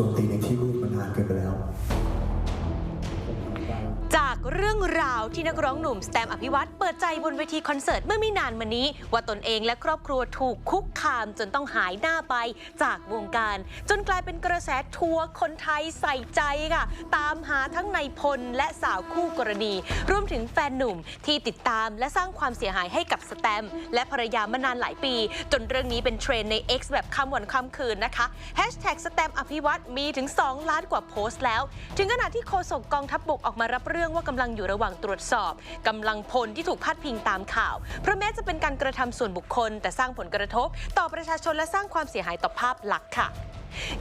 โจมตีในที่มืดมานานเกินไปแล้ว จากเรื่องราวที่นักร้องหนุ่มสแตมอภิวัตรเปิดใจบนเวทีคอนเสิร์ตเมื่อไม่นานมานี้ ว่าตนเองและครอบครัวถูกคุกคามจนต้องหายหน้าไปจากวงการ จนกลายเป็นกระแสทัวร์คนไทยใส่ใจค่ะ ตามหาทั้งในพลและสาวคู่กรณี รวมถึงแฟนหนุ่มที่ติดตามและสร้างความเสียหายให้กับสแตมและภรรยามานานหลายปี จนเรื่องนี้เป็นเทรนใน X แบบคำวันคำคืนนะคะแฮชแท็กสแตมอภิวัตรมีถึง 2 ล้านกว่าโพสต์แล้ว ถึงขนาดที่โฆษกกองทัพบบกออกมารับเรื่องว่ากำลังอยู่ระหว่างตรวจสอบกำลังพลที่ถูกพาดพิงตามข่าว เพราะแม้จะเป็นการกระทำส่วนบุคคล แต่สร้างผลกระทบ ต่อประชาชนและสร้างความเสียหายต่อภาพลักษณ์ค่ะ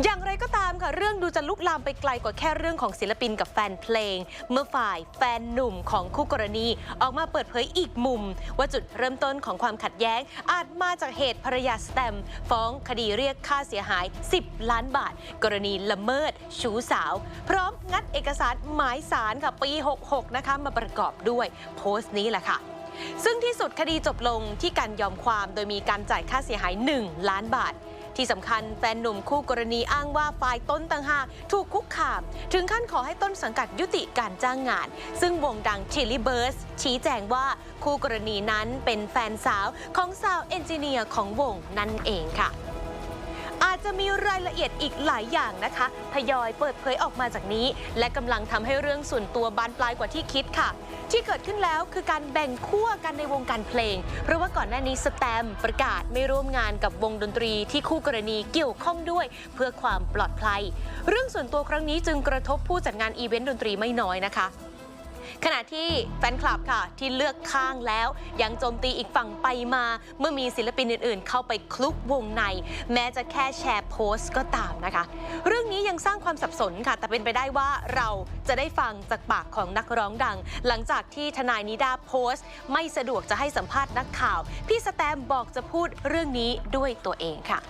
อย่างไรก็ตามค่ะ เรื่องดูจะลุกลามไปไกลกว่าแค่เรื่องของศิลปินกับแฟนเพลง เมื่อฝ่ายแฟนหนุ่มของคู่กรณี ออกมาเปิดเผยอีกมุม ว่าจุดเริ่มต้นของความขัดแย้ง อาจมาจากเหตุภรรยาสแตม ฟ้องคดีเรียกค่าเสียหาย 10 ล้านบาท กรณีละเมิด ชู้สาว พร้อม งัดเอกสารหมายสารค่ะปี 66 นะคะมาประกอบด้วยโพสต์นี้แหละค่ะซึ่งที่สุดคดีจบลงที่การยอมความโดยมีการจ่ายค่าเสียหาย 1 ล้านบาท ที่สำคัญแฟนหนุ่มคู่กรณีอ้างว่าฝ่ายต้นต่างหากถูกคุกคาม ถึงขั้นขอให้ต้นสังกัดยุติการจ้างงาน ซึ่งวงดัง Chili b u r s ชี้แจงว่าคู่กรณีนั้นเป็นแฟนสาวของสาวเอนจิเนียร์ของวงนั่นเองค่ะ จะมีรายละเอียดอีกหลายอย่างนะคะทยอยเปิดเผยออกมาจากนี้ และกำลังทำให้เรื่องส่วนตัวบานปลายกว่าที่คิดค่ะ ที่เกิดขึ้นแล้วคือการแบ่งขั้วกันในวงการเพลง เพราะว่าก่อนหน้านี้สแตมประกาศไม่ร่วมงานกับวงดนตรีที่คู่กรณีเกี่ยวข้องด้วย เพื่อความปลอดภัย เรื่องส่วนตัวครั้งนี้จึงกระทบผู้จัดงานอีเวนต์ดนตรีไม่น้อยนะคะ ขณะที่แฟนคลับค่ะ ที่เลือกข้างแล้ว ยังโจมตีอีกฝั่งไปมา เมื่อมีศิลปินอื่นๆ เข้าไปคลุกวงใน แม้จะแค่แชร์โพสต์ก็ตามนะคะ เรื่องนี้ยังสร้างความสับสนค่ะ แต่เป็นไปได้ว่าเราจะได้ฟังจากปากของนักร้องดัง หลังจากที่ทนายนิดาโพสต์ ไม่สะดวกจะให้สัมภาษณ์นักข่าว พี่สแตมบอกจะพูดเรื่องนี้ด้วยตัวเองค่ะ